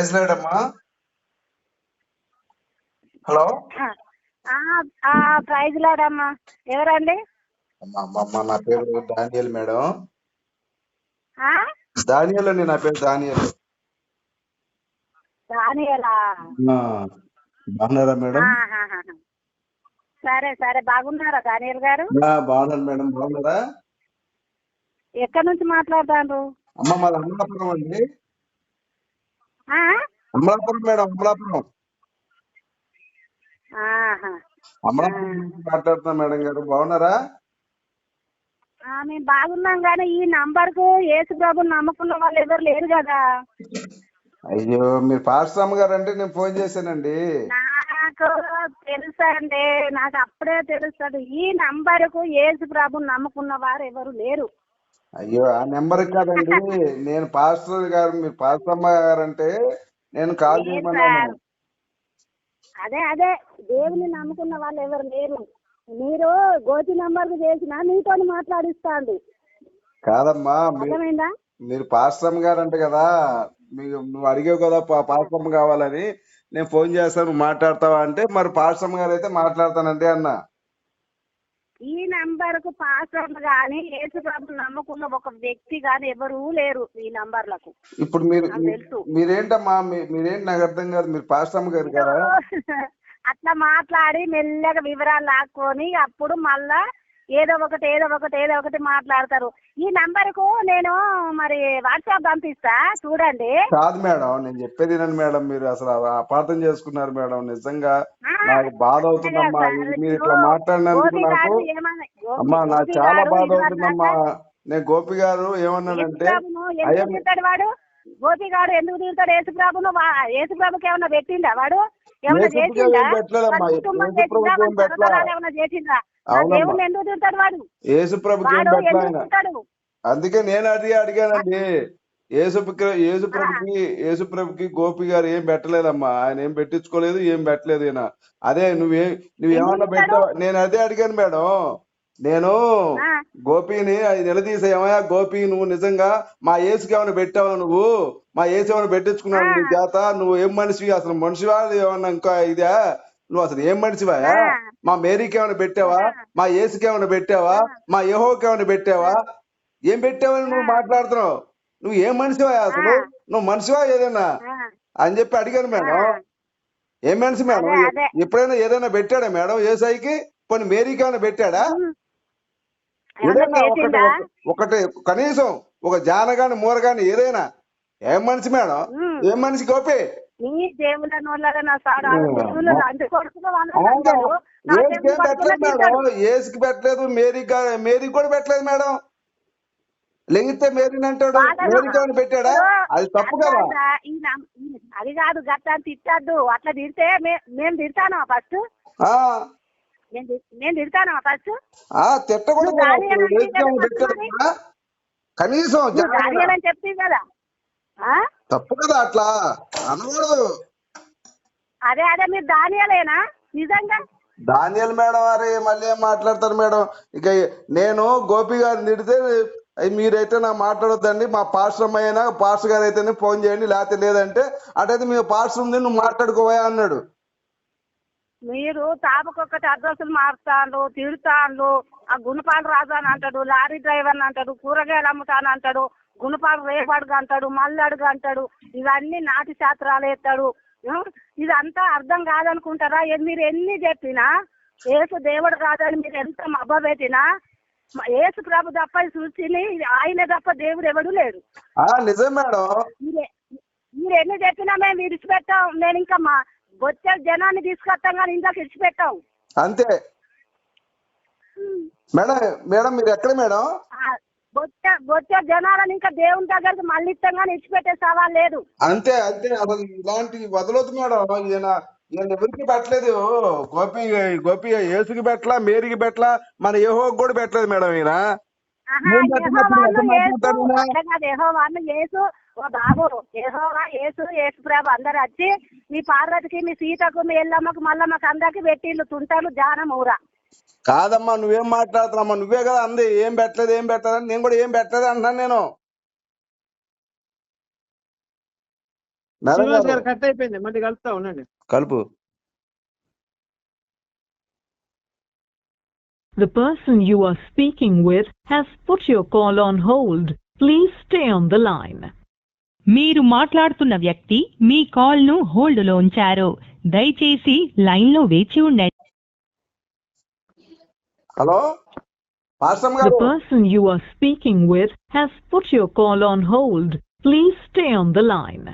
Praise లేడమ్మా hello ఆ, ఆ, ప్రైజ్ లాడమ్మా ఎవరండి? అమ్మా నా పేరు దానియల్ మేడం? దానియల్ అండి నా పేరు దానియల్ దానియలా ఆ, బాగున్నారా మేడం. సరే సరే బాగున్నారా దానియల్ గారు? ఆ, బాగున్నాను మేడం బాగున్నారా? ఎక్కడి నుంచి మాట్లాడతారు అమ్మ మాది అమలాపురం అండి? అమలాపురం మేడం అమలాపురం. అమలాపురం మాట్లాడుతున్నా మేడం గారు బాగున్నారా? ఆ, మేము బాగున్నాం కానీ ఈ నంబర్కు యేసు ప్రభు నమ్ముకున్న వాళ్ళు ఎవరు లేరు కదా. అయ్యో మీరు అమ్మ గారు అంటే నేను ఫోన్ చేశానండి. నాకు తెలుసా అండి నాకు అప్పుడే తెలుస్తుంది. ఈ నంబర్కు యేసు ప్రభు నమ్ముకున్న వారు ఎవరు లేరు. అయ్యో ఆ నెంబర్ కాదండి. నేను పాస్టర్ గారు మీరు పాస్టర్ అమ్మ గారు అంటే నేను కాల్ లేదు చేయమన్నాను. అదే అదే. దేవుని నమ్ముకున్న వాళ్ళు ఎవరు లేరు. మీరు గోచి నంబర్ చేసిన మీతో మాట్లాడిస్తాంది. కాదమ్మా మీ- అర్థమైందా? మీరు పాస్టర్ అమ్మ గారు అంటే కదా. మీకు నువ్వు అడిగావు కదా పా- పాస్టర్ అమ్మ కావాలని. నేను ఫోన్ చేస్తాను నువ్వు మాట్లాడతావా అంటే మరి పాస్టర్ అమ్మ గారు అయితే మాట్లాడతానండి అన్న. ఈ నంబర్కు పాస్వర్డ్ గాని యేసు ప్రభు నమ్ముకున్న ఒక వ్యక్తి గాని ఎవరు లేరు ఈ నంబర్లకు. ఇప్పుడు మీరు. మీరేంటమ్మా? మీరేంటి నాకు అర్థం కాదు మీరు పాస్టర్ అమ్మ గారు కదా? అట్లా మాట్లాడి మెల్లగా వివరాలు లాక్కొని అప్పుడు మళ్ళా ఏదో ఒకటి ఏదో ఒకటి ఏదో ఒకటి మాట్లాడతారు. ఈ నంబర్కు నేను మరి వాట్సాప్ పంపిస్తా చూడండి. కాదు మేడం నేను చెప్పేది మేడం మీరు అసలు అపార్థం చేసుకున్నారు మేడం నిజంగా నాకు బాధ అవుతుందమ్మా. మీరు ఇట్లా. మాట్లాడినందుకు నాకు అమ్మా నాకు చాలా బాధ అవుతుందమ్మా. నేను గోపి గారు ఏమన్నానంటే వాడు? గోపి గారు ఎందుకు తిడతాడు? యేసుప్రభును యేసుప్రభుకి ఏమన్నా పెట్టిండా వాడు? ఏమన్నా. వాడి కుటుంబం చేసిందా? ఏమన్నా చేసిందా? ఎందుకు తిడతాడు వాడు? యేసు ప్రభుకి అందుకే నేను అది అడిగానండి. యేసుప్రభుకి యేసు ప్రభుకి యేసు ప్రభుకి గోపి గారు ఏం పెట్టలేదమ్మా. ఆయన ఏం పెట్టించుకోలేదు ఏం పెట్టలేదు ఈయన. అదే నువ్వే నువ్వేమన్నా పెట్టావు? నేను అదే అడిగాను మేడం. నేను గోపిని అది నిలదీసేమయ్యా గోపి నువ్వు నిజంగా మా ఏసుకి ఏమైనా పెట్టావా నువ్వు? మా ఏసు ఏమైనా పెట్టించుకున్నావు నీ చేత? నువ్వు ఏం మనిషివి అసలు మనిషివా? ఏమన్నా ఇంకా ఇదా? నువ్వు అసలు ఏం మనిషివా? మా మేరీకి ఏమైనా పెట్టావా? మా ఏసుకి ఏమైనా పెట్టావా? మా యెహోవాకి ఏమైనా పెట్టావా? ఏం పెట్టావని నువ్వు మాట్లాడుతున్నావు? నువ్వు ఏం మనిషివా అసలు? నువ్వు మనిషివా ఏదైనా అని చెప్పి అడిగాను మేడం. ఏం మనిషి మేడం. ఎప్పుడైనా ఏదైనా పెట్టాడా మేడం ఏసాయికి పోనీ మేరీకి ఏమైనా పెట్టాడా? ఏదైనా ఒకటి ఒకటి కనీసం ఒక జానగాని మూరగాని ఏదైనా ఏం మనిషి మేడం. ఏం మనిషి గోపి? నీ నా ఏసుకి పెట్టలేదు మేరీకి మేరీకి కూడా పెట్టలేదు మేడం. లెగితే మేరీని అంటాడు. ఏమైనా పెట్టాడా? అది తప్పు కదా. అది కాదు గట్ట తిట్టద్దు. అట్లా తిడితే మేము తిడతాను ఫస్ట్? ఆ. నేను తిడతాను ఫస్ట్? ఆ తిట్టకూడదు మరి? కనీసం చెప్తే కదా? తప్పు కదా అట్లా? అనకూడదు అదే అదే మీరు దానియాలేనా నిజంగా? డానియల్ మేడం అరే మళ్ళీ ఏం మాట్లాడతారు మేడం? ఇక నేను గోపి గారిని తిడితే "అయ్ మీరైతే నా మాట్లాడొద్దండి మా అమ్మాయి అయినా పాస్టర్ గారు అయితేనే ఫోన్ చేయండి లేకపోతే లేదంటే అటైతే మీ ఉంది నువ్వు మాట్లాడుకోవా అన్నాడు. మీరు తాపకొక్కటి అడ్రస్లు మారుతాండ్రు తిడుతాండ్రు ఆ గుణపాలు రాజు అని అంటాడు లారీ డ్రైవర్ అని అంటాడు కూరగాయలు అమ్ముతాను అంటాడు గుణపాలు రేపడుగు అంటాడు మల్లడుగు అంటాడు ఇవన్నీ నాటి శాస్త్రాలు ఉం? ఇదంతా అర్థం కాదనుకుంటారా? మీరు ఎన్ని చెప్పినా ఏసు దేవుడు కాదని మీరు ఎంత మబ్బ పెట్టినా ఏసు ప్రభు తప్ప సృష్టిని ఆయన తప్ప దేవుడు ఎవడు లేడు. ఆ నిజం మేడం. మీరే ఎన్ని చెప్పినా మేము విడిచిపెట్టాం. నేను ఇంకా మా వచ్చే జనాన్ని తీసుకొస్తాం కానీ ఇందాక విడిచిపెట్టాం. అంతే. మేడం మేడం మీరు ఎక్కడ మేడం? ఆ, వచ్చే వచ్చే జనాలను ఇంకా దేవుని దగ్గరికి మళ్ళీ ఇస్తాం కానీ విడిచిపెట్టే సవాల్ లేదు. అంతే అంతే. అసలు ఇలాంటి వదలొద్దు మేడం. ఈయన ఈయన ఎవరికి పెట్టలేదు? గోపి గోపి యేసుకి పెట్టలా మేరీకి పెట్టలా మన యెహోవాకు కూడా పెట్టలేదు మేడం ఈయన. యెహోవాను యేసు, ఓ బాబు యెహోవా యేసు యేసు ప్రభు అందరు వచ్చి మీ పార్వతికి మీ సీతకు మీ ఎల్లమ్మకు మల్లమ్మకు అందరికి పెట్టిళ్ళు. తుంటలు జానం ఊర కాదమ్మా నువ్వేం మాట్లాడుతున్నామ్మా నువ్వే కదా అంది. ఏం పెట్టలేదు ఏం పెట్టలేదు అని నేను కూడా ఏం పెట్టలేదు అంటున్నాను నేను. మేడం శ్రీనివాస్ గారు. గారు కట్ అయిపోయింది. మళ్ళీ కలుపుతా ఉండండి. కలుపు. The person you are speaking with has put your call on hold. Please stay on the line. మీరు మాట్లాడుతున్న వ్యక్తి మీ కాల్ను హోల్డ్లో ఉంచారు. దయచేసి లైన్లో వేచి ఉండండి. హలో పాస్టమ్ The గారు person you are speaking with has put your call on hold. Please stay on the line.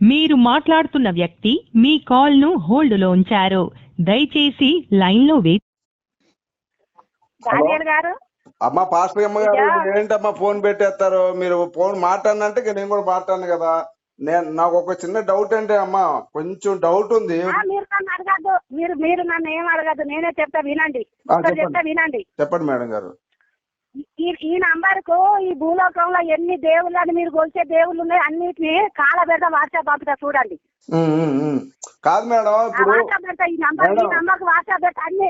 మీరు మాట్లాడుతున్న వ్యక్తి మీ కాల్ను హోల్డ్లో ఉంచారు. దయచేసి లైన్లో వేచి దానియల్ గారు? అమ్మ పాస్టర్ అమ్మ గారు ఏంటమ్మా ఫోన్ పెట్టేస్తారు? మీరు ఫోన్ మాట్లాడినంటే నేను కూడా మాట్లాడను కదా. నేను నాకు ఒక చిన్న డౌట్ అంటే అమ్మా కొంచెం డౌట్ ఉంది. మీరు నన్ను అడగద్దు. మీరు మీరు నన్ను ఏం అడగద్దు? నేనే చెప్తా వినండి. చెప్తా వినండి. చెప్పండి మేడం గారు. ఈ ఈ నంబర్కు ఈ భూలోకంలో ఎన్ని దేవుళ్ళని మీరు కొలిచే దేవుళ్ళు ఉన్నాయి అన్నిటిని కాల పెడతా వాట్సాప్ పంపుతా చూడండి. కాదు మేడం ఇప్పుడు ఈ నంబర్ ఈ. నంబర్ వాట్సాప్ పెడతా అన్ని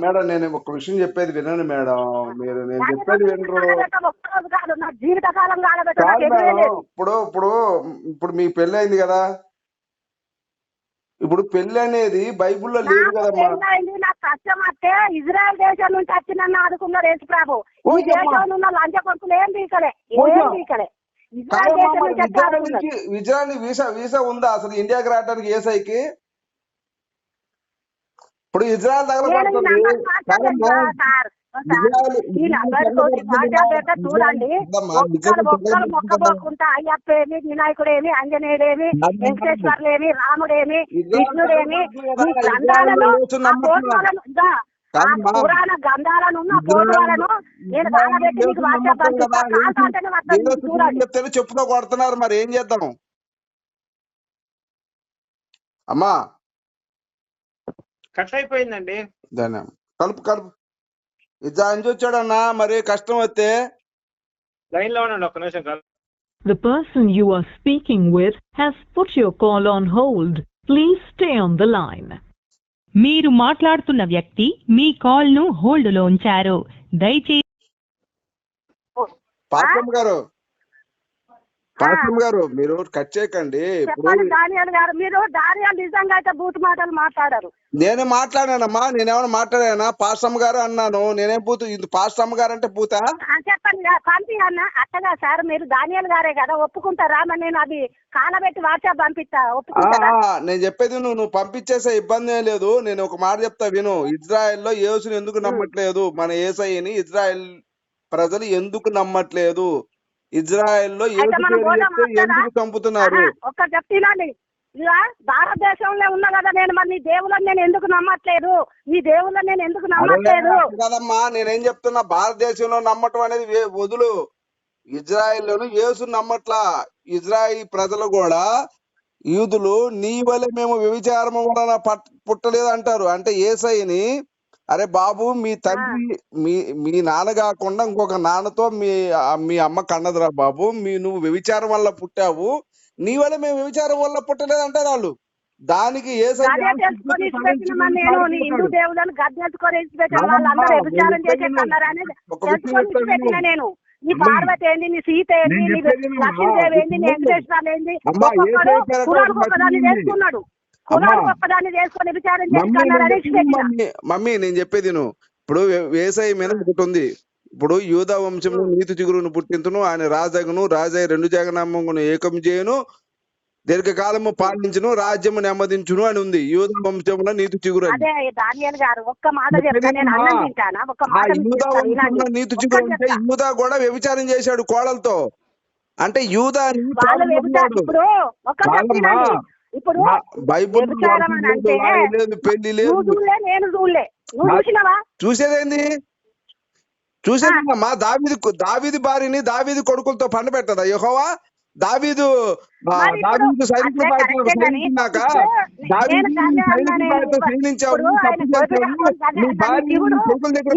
మేడం. నేను ఒక విషయం చెప్పేది వినండి మేడం. మీరు నేను చెప్పేది వినరు. ఇప్పుడు ఇప్పుడు ఇప్పుడు మీ పెళ్ళి అయింది కదా. ఇప్పుడు పెళ్ళి అనేది బైబిల్లో లేదు కదమ్మా నాకు కష్టం ఇజ్రాయెల్ దేశం నుంచి వచ్చి నన్ను ఆదుకున్నారు యేసు ప్రభు. ఈ. దేశంలో ఉన్న లంచ కొడుకులు ఏం పీకలే ఏం ఇజ్రాయెల్ విజయాన్ని వీసా వీసా ఉందా? అసలు ఇండియాకి రావడానికి ఏసైకి ఇప్పుడు ఇజ్రాయల్ నేను ఈ తగలబడుతుంది నంబర్ వాట్సాప్ కాదమ్మా పెడతా సార్ సార్, ఇజ్రాయెల్ ఈ నంబర్ తోటి వాట్సాప్ పెడతా చూడండి. ఒక్కరు మొక్కబోకుంటా. అయ్యప్పేమి వినాయకుడేమి ఆంజనేయుడేమి వెంకటేశ్వర్లేమి రాముడేమి కృష్ణుడేమి ఈ గ్రంథాలను. పురాణ గ్రంథాలను ఉన్న ఫోటోలను నేను కాలబెట్టి మీకు వాట్సాప్ చూడండి. చెప్పుతో కొడుతున్నారు. మరి ఏం చేద్దాం? అమ్మా కట్ అయిపోయిందండి. కలుపు కలుపు. ఇజ్జా నుంచి వచ్చాడన్నా? మరి కష్టం వస్తే? లైన్లో ఉండండి ఒక్క నిమిషం కలు The person you are speaking with has put your call on hold. Please stay on the line. మీరు మాట్లాడుతున్న వ్యక్తి మీ కాల్ను హోల్డ్లో ఉంచారు. దయచేసి పాపమ్మ గారు. పాపమ్మ గారు మీరు కట్ చేయకండి. ఇప్పుడు చెప్పండి దానియాలు గారు మీరు దానియాలు నిజంగా అయితే బూత్ మాటలు మాట్లాడారు. నేనే మాట్లాడానమ్మా నేనేమైనా మాట్లాడానా? పాస్టమ్మ గారు అన్నాను. నేనేం పూత ఇది పాస్టమ్మ గారు అంటే పూత చెప్పండి పంపి అన్న. అట్టగా సార్ మీరు దానియాలు గారే కదా ఒప్పుకుంటారా నేను అది కాలబెట్టి వాట్సాప్ పంపిస్తా. ఒప్పుకుంటారా? నేను చెప్పేది నువ్వు నువ్వు పంపించేసే ఇబ్బంది ఏం లేదు. నేను ఒక మాట చెప్తా విను. ఇజ్రాయెల్లో యేసుని ఎందుకు నమ్మట్లేదు? మన ఏసైని ఇజ్రాయెల్ ప్రజలు ఎందుకు నమ్మట్లేదు? ఇజ్రాయెల్లో చెప్తే వస్తారా? ఎందుకు చంపుతున్నారు? ఒక్క చెప్తున్నాండి ఇక భారతదేశంలో ఉన్నా కదా నేను మరి నీ దేవుళ్ళని నేను ఎందుకు నమ్మట్లేదు? నీ దేవుళ్ళని నేను ఎందుకు నమ్మట్లేదు? కాదమ్మా నేనేం చెప్తున్నా భారతదేశంలో నమ్మటం అనేది వదులు. ఇజ్రాయెల్లోను యేసు నమ్మట్లా. ఇజ్రాయిల్ ప్రజలు కూడా యూదులు నీ వలె మేము వ్యభిచారం వలన పట్- పుట్టలేదు అంటారు అంటే ఏసైని అరే బాబు మీ తండ్రి మీ మీ నాన్న కాకుండా ఇంకొక నాన్నతో మీ మీ అమ్మ కన్నదిరా బాబు. మీ నువ్వు వ్యభిచారం వల్ల పుట్టావు. నీ వల్ల మేము వ్యభిచారం వల్ల పుట్టలేదు అంటారు వాళ్ళు. దానికి మరి నేను నీ పార్వతి ఏంది నీ సీత ఏంది నీ. లక్ష్మీదేవి ఏంది. వెంకటేశ్వరాలు ఏంది ఒక్కొక్కడు. చేసుకున్నాడు. మమ్మీ నేను చెప్పేది నువ్వు ఇప్పుడు వే- వేసవి మీద ఒకటి ఉంది. ఇప్పుడు యూదా వంశంలో నీతి చిగురును పుట్టింతును ఆయన రాజగును రాజయ్య రెండు జగనామమును ఏకం చేయను దీర్ఘకాలము పాలించును రాజ్యము నెమ్మదించును అని ఉంది. యూదా వంశంలో నీతి చిగురు నీతి చిగురు అంటే. యూదా కూడా వ్యభిచారం చేశాడు కోడలతో. అంటే యూదా ఇప్పుడు వ్యభిచారం అని అంటే లేదు పెళ్ళి నువ్వు లేదు చూడలే నేను చూడలే. నువ్వు చూసినావా? చూసేదేంది? చూసేదమ్మా దావిది దావిది భార్యని దావిది కొడుకులతో పండ పెట్టదా యెహోవా దావీదు దావీదు సైనికుల అదే బాధ్యత కరెక్టే కానీ సైనికున్నాక ఇప్పుడు దావీదు నేను కళ్యాణ్ సైనికుల అనే బాధ్యత ఇప్పుడు సైనించావు ఆయన తప్పు నీ భార్య కొడుకుల దగ్గర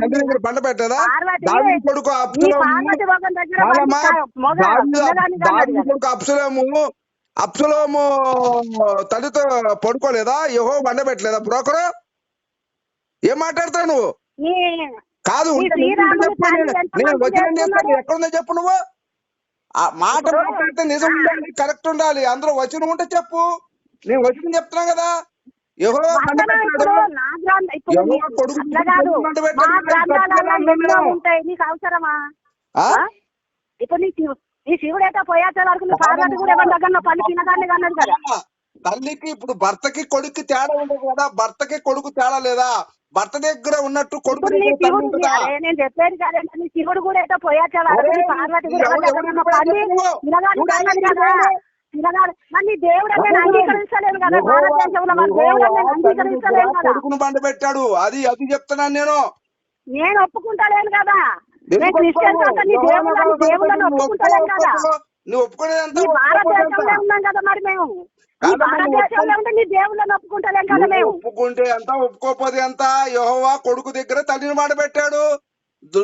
తండ్రి దగ్గర పెట్టదా? దావీదు కొడుకు అప్సలోము. కొడుకు అప్సలోము అప్సలోము తల్లితో పడుకోలేదా? యహో బండ పెట్టలేదా? బ్రోకరు ఏం మాట్లాడతావు నువ్వు? కాదు నేను-? చేస్తాను ఎక్కడుందో చెప్పు నువ్వు. ఆ మాట మాట్లాడితే నిజం ఉండాలి కరెక్ట్ ఉండాలి అందులో వచ్చిన ఉంటే చెప్పు. నేను వచ్చిన చెప్తున్నా కదా. ఎవరో వచనం ఇప్పుడు నా వరకు కూడా ఎవరి దగ్గర పని తినదాన్ని అన్నది కదా. తల్లికి ఇప్పుడు భర్తకి కొడుకు తేడా ఉండదు కదా. భర్తకి కొడుకు తేడా లేదా? భర్త దగ్గర ఉన్నట్టు కొడుకు నేను చెప్పేది శివుడు కూడా ఏదో పోయాచే పార్వతి కొడుకును బండ పెట్టాడు. అది అది చెప్తున్నాను నేను. నేను ఒప్పుకుంటలేను కదా. నువ్వు ఒప్పుకుంటలేను కదా. ఒప్పుకో, నువ్వు ఒప్పుకునేదంతా నీ భారతదేశంలో. ఉన్నాం కదా మరి మేము. ఒప్పుకుంటే ఎంత ఒప్పుకోకపోతే ఎంత? యెహోవా కొడుకు దగ్గర తల్లిని మాట పెట్టాడు.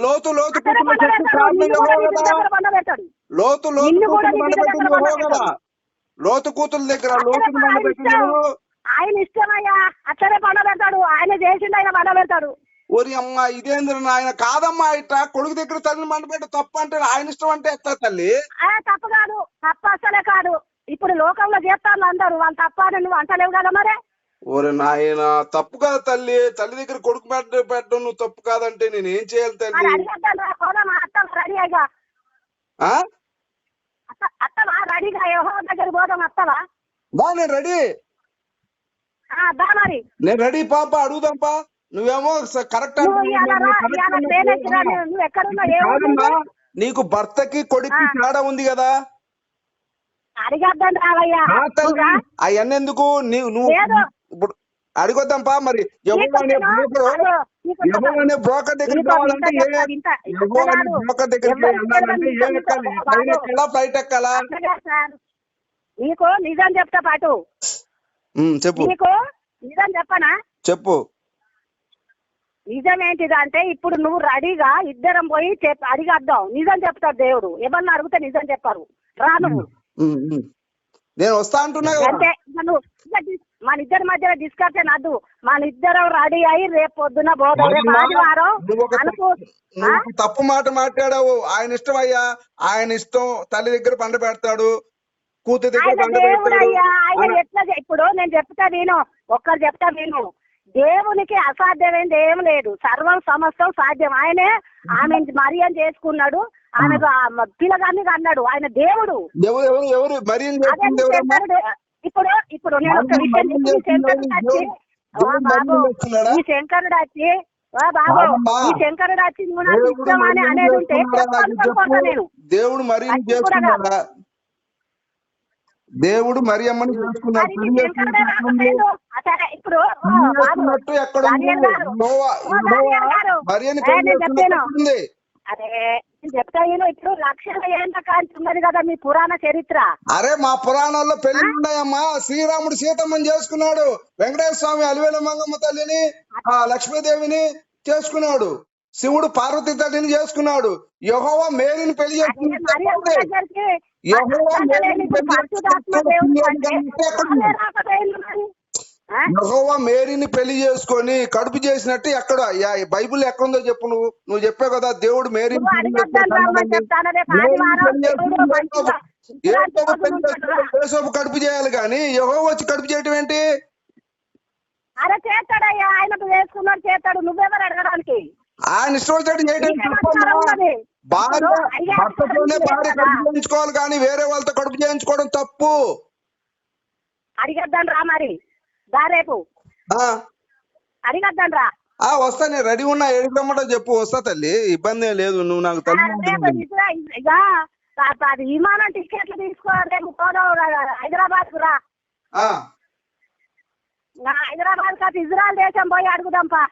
లోతు లోతు లోతు లోతు. లోతు కూతురు దగ్గర లోతు ఆయన ఇష్టమయ్యా. అట్లనే పండ పెడతాడు ఆయన చేసిండు ఆయన పండ పెడతాడు ఓరి అమ్మ ఇదేంద్ర నాయన? కాదమ్మా ఇట్లా కొడుకు దగ్గర తల్లిని బండ పెట్ట తప్పు అంటే ఆయన ఇష్టం అంటే ఎట్లా తల్లి? తప్పు కాదు. తప్పు అసలే కాదు. ఇప్పుడు లోకంలో చేస్తాను అందరూ వాళ్ళు తప్ప అని నువ్వు అంటలేవు కదా మరి? ఓరి నాయన తప్పు కాదు తల్లి. తల్లి దగ్గర కొడుకు పెట్ట పెట్టడం నువ్వు తప్పు కాదంటే నేను ఏం చేయాలి తల్లి? బా నేను రెడీ. నేను రెడీ పాప అడుగుదాంపా నువ్వేమో కరెక్ట్? నీకు భర్తకి కొడుక్కి ఆ. తేడా ఉంది కదా? అడిగేద్దాం రావయ్యా. అవన్నీ ఎందుకు? నీవు నువ్వు. ఇప్పుడు అడిగొద్దాంపా మరి. బ్రోకర్ దగ్గర కావాలంటే. బ్రోకర్ ఎక్కాలి. ఎక్కాలా? ఫ్లైట్ ఎక్కాలా? నీకు నిజం చెప్తా పాటు. చెప్పు. నీకు నిజం చెప్పనా? చెప్పు. నిజం ఏంటిది అంటే ఇప్పుడు నువ్వు రెడీగా ఇద్దరం పోయి అడిగద్దాం. నిజం చెప్తాడు దేవుడు. ఎవరిని అడిగితే నిజం చెప్పారు? రా నువ్వు. నేను వస్తా అంటున్నా అంటే నువ్వు మన ఇద్దరి మధ్యలో డిస్కషన్ వద్దు. మన ఇద్దరం రెడీ అయ్యి రేపు పొద్దున పోదాం రేపు ఆదివారం అనుకో తప్పు మాట మాట్లాడావు. ఆయన ఇష్టం అయ్యా. ఆయన ఇష్టం తల్లి దగ్గర పండ పెడతాడు. కూతురు దగ్గర ఆయన పండ ఎట్లా ఇప్పుడు నేను చెప్తా విను. ఒక్కరు చెప్తా విను. దేవునికి అసాధ్యమైంది ఏం లేదు. సర్వం సమస్తం సాధ్యం. ఆయనే ఆమె మరియం చేసుకున్నాడు. ఆమెకు ఆ మ- పిల్లగాన్ని అన్నాడు ఆయన దేవుడు. ఎవరు ఎవరు మరి అదే ఇప్పుడు ఇప్పుడు నేను ఒక విషయం ఈ శంకరుడు వచ్చి దేవుడు "ఓ మరి బాబు? ఈ శంకరుడు వచ్చి "ఓ బాబు కాదమ్మా. ఈ శంకరుడు వచ్చి నువ్వు నాకు అనేది ఉంటే నేను. దేవుడు మరి అది చేసుకున్నాడా దేవుడు మరి అమ్మని ఇప్పుడు ఎక్కడ. మరి అని అరే నేను చెప్తా నేను ఇప్పుడు లక్షల ఏళ్ళ ఉన్నది కదా మీ పురాణ చరిత్ర. అరే మా పురాణాల్లో పెళ్ళి ఉన్నాయమ్మా. శ్రీరాముడు సీతమ్మని చేసుకున్నాడు. వెంకటేశ్వర స్వామి అలివేల మంగమ్మ తల్లిని ఆ లక్ష్మీదేవిని చేసుకున్నాడు. శివుడు పార్వతి తల్లిని చేసుకున్నాడు. యెహోవా మేరీని పెళ్ళి చేసుకున్నాడు యెహోవా మేరీని పెళ్ళి మరి. చేసుకొని కడుపు చేసినట్టు ఎక్కడ బైబిల్ ఎక్కడుందో చెప్పు నువ్వు నువ్వు చెప్పావు కదా దేవుడు మేరీని నువ్వు పెళ్ళి అడగద్దని రమ్మని చేసుకున్నాడు. చెప్తాను రేపు మేరీని ఆదివారం పెళ్ళి దేవుడు చేసుకున్నాడు. మంచిగా ఏ ఇలాంటి సోపు రోజులు పెళ్ళి ఉంటాడు రా. చేసుకున్నాడు? ఏ సోపు కడుపు చేయాలి కానీ యెహోవా వచ్చి కడుపు చేయటం ఏంటి అరే చేస్తాడయ్యా ఆయనకు వేసుకున్నాడు చేస్తాడు నువ్వెవరు అడగడానికి ఆయన ఇష్టం ఉన్నది? భార్య. కడుపు చేయించుకోవాలి కానీ వేరే వాళ్ళతో కడుపు చేయించుకోవడం తప్పు అడిగద్దాను రా మరి దా రేపు. ఆ అడిగద్దాను రా ఆ వస్తా నేను రెడీ ఉన్నా ఏడికి రమ్మంటో చెప్పు వస్తా తల్లి ఇబ్బంది లేదు నువ్వు నాకు తల్లి అది విమానం టికెట్లు తీసుకో రేపు హైదరాబాద్కు రా హైదరాబాద్ కాదు ఇజ్రాయల్ దేశం పోయి అడుగుదాంపా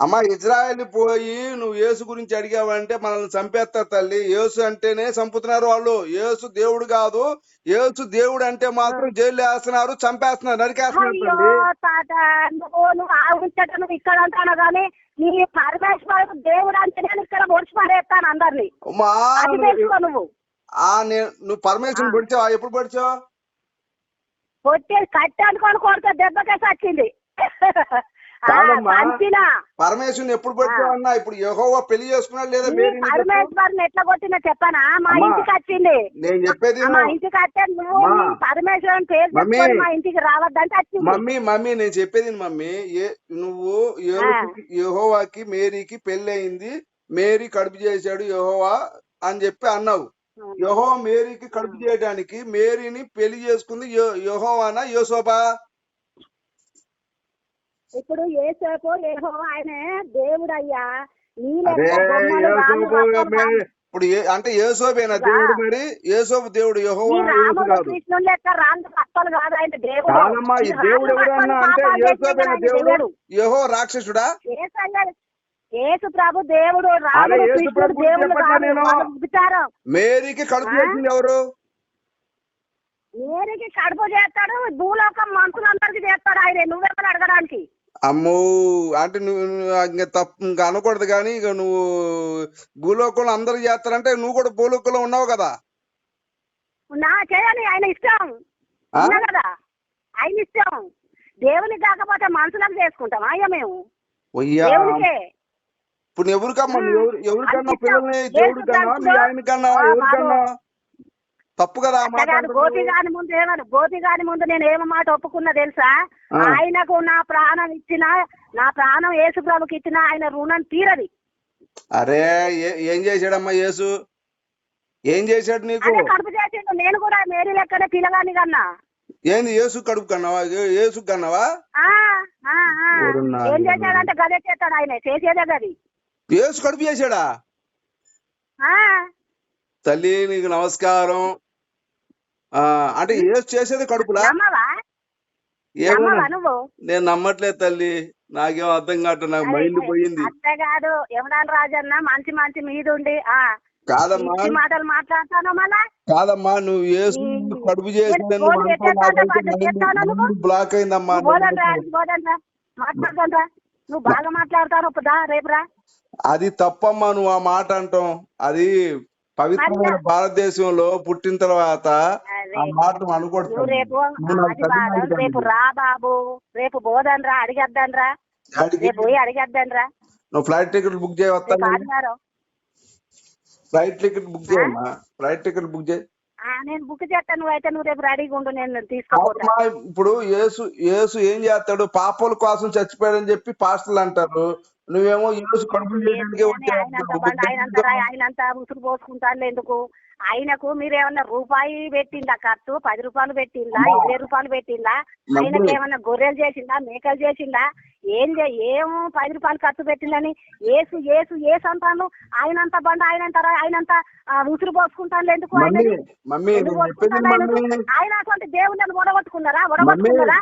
అమ్మా ఇజ్రాయెల్ పోయి నువ్వు యేసు గురించి అడిగావంటే మనల్ని చంపేస్తారు తల్లి. యేసు అంటేనే చంపుతున్నారు వాళ్ళు. యేసు దేవుడు కాదు. యేసు దేవుడు అంటే మాత్రం జైలు వేస్తున్నారు చంపేస్తున్నారు నరికేస్తున్నారు ఇక్కడ అంటాను కానీ నీ పరమేశ్వరుడు దేవుడు అంటే నేను ఇక్కడ అందరినీ. నువ్వు నువ్వు. పరమేశ్వరుని పొడిచావా? ఎప్పుడు పొడిచావు? పొట్టి కట్టి అనుకొని కొడితే దెబ్బకే సచ్చింది కాదమ్మా. పరమేశ్వరుని ఎప్పుడు పెట్టావన్నా ఇప్పుడు యెహోవా పెళ్ళి చేసుకున్నాడు లేదా. పరమేశ్వరుని ఎట్లా కొట్టినా చెప్పనా? మా ఇంటికి వచ్చింది. నేను చెప్పేది మా. ఇంటికి వస్తే నువ్వు పరమేశ్వరుని పేరు మా ఇంటికి రావద్దంటే వచ్చింది. మమ్మీ మమ్మీ నేను చెప్పేది మమ్మీ. ఏ నువ్వు యెహోవాకి మేరీకి పెళ్ళి అయింది మేరీ కడుపు చేశాడు యెహోవా అని చెప్పి అన్నావు. యెహోవా మేరీకి కడుపు చేయడానికి మేరీని పెళ్ళి చేసుకుంది యెహోవానా? యోసోబా ఇప్పుడు ఏసేపు ఏహో ఆయన దేవుడు అయ్యా. ఇప్పుడు అంటే రా. దేవుడు మరి? యేసోబు దేవుడు కృష్ణుని లెక్క కాదు ఆయన దేవుడు. కాదమ్మా ఈ ఈ దేవుడు ఎవరన్నా అంటే దేవుడు. యెహో రాక్షసుడా? యేసు ప్రభు దేవుడు రాముడు కృష్ణుడు దేవుడు కాదు. మేరీకి కడుపు? చేసింది ఎవరు? నేరికి కడుపు చేస్తాడు భూలోకం మనుషులందరికీ చేస్తాడు ఆయన. నువ్వెక్కడ అడగడానికి? అమ్మో అంటే నువ్వు ఇంకా తప్పు ఇంకా అనకూడదు కానీ ఇక నువ్వు భూలోకంలో అందరు చేస్తారంటే నువ్వు కూడా భూలోకంలో ఉన్నావు కదా? నా చేయని ఆయన ఇష్టం? ఉన్నా కదా? ఆయన ఇష్టం. దేవుని కాకపోతే మనుషులకు చేసుకుంటాం అయ్యా మేము? ఒయ్యా దేవునికే. ఇప్పుడు ఎవరికమ్మా? ఎవరికన్నా. పిల్లల్ని యేసు దేవుడి కన్నా మీ ప్రభులో, ఆయన కన్నా ఆ, ఎవరికన్నా? తప్పు కదా? గోపి గాని ముందు ఏమని? గోపి గాని ముందు నేను ఏమ మాట ఒప్పుకున్నా తెలుసా. ఆయనకు నా ప్రాణం ఇచ్చిన నా ప్రాణం యేసు ప్రభుకి ఇచ్చిన ఆయన రుణం తీరది. అరే ఏ- చేశాడమ్మా యేసు? ఏం చేశాడు నీకు? కడుపు చేసిండు. నేను కూడా మేరీ లెక్కనే పిల్లగాని కన్నా. ఏంది యేసు కడుపు కన్నావా? యేసు కన్నావా. ఏం చేశాడంటే గదే చేస్తాడు ఆయన. చేసేదే గది. యేసు కడుపు చేశాడా? ఆ, తల్లి నీకు నమస్కారం అంటే యేసు చేసేది కడుపులా? నేను నమ్మట్లేదు తల్లి. నాకేం అర్థం కావట్లేదు నాకు మైండ్ పోయింది. అత్తే కాదు యమనాల్ రాజన్న మంచి మంచి మీద ఉండి ఆ కాదమ్మా. మాటలు మాట్లాడతాను మళ్ళా? కాదమ్మా నువ్వు ఈ- కడుపు నువ్వు? బ్లాక్ అయిందమ్మా. నువ్వు బాగా మాట్లాడతాను దా రేపు రా. అది తప్పమ్మా నువ్వు ఆ మాట అంటాం అది పవిత్రమైన భారతదేశంలో పుట్టిన తర్వాత. ఆ మాట నువ్వు అనకూడదు నువ్వు రేపు నువ్వు రేపు రా బాబు. రేపు పోదన్రా అడిగేద్దాన్రా డాడీకి రేపు పోయి నువ్వు ఫ్లైట్ టికెట్ బుక్ చేయి వస్తాను ఫ్లైట్ టికెట్ బుక్ చేయమ్మా. ఫ్లైట్ టికెట్ బుక్ చేయి. ఆ, నేను బుక్ చేస్తాను నువ్వైతే నువ్వు రేపు రెడీగా ఉండు నేను తీసుకోపోతా. అవునమ్మా, ఇప్పుడు యేసు యేసు ఏం చేస్తాడు? పాపల కోసం చచ్చిపోయాడని చెప్పి పాస్టర్లు అంటారు. నువ్వేమో యేసు కడుపు చేయడానికి ఆయనంత ఉసురు పోసుకుంటాను ఎందుకు? ఆయనకు మీరేమన్నా రూపాయి పెట్టిందా ఖర్చు? పది రూపాయలు పెట్టిందా. ఇరవై రూపాయలు పెట్టిందా. ఆయనకి ఏమన్నా గొర్రెలు చేసిందా మేకలు చేసిందా ఏం చే- ఏం పది రూపాయలు ఖర్చు పెట్టిందని ఏసు ఏసు ఏసు అంటాను ఆయనంత బండి ఆయనంత ఆయనంత ఉసురు పోసుకుంటాను ఎందుకు ఆయనకు? ఆయన అటువంటి దేవుళ్ళని ఒడగొట్టుకున్నారా ఒడగొట్టుకున్నారా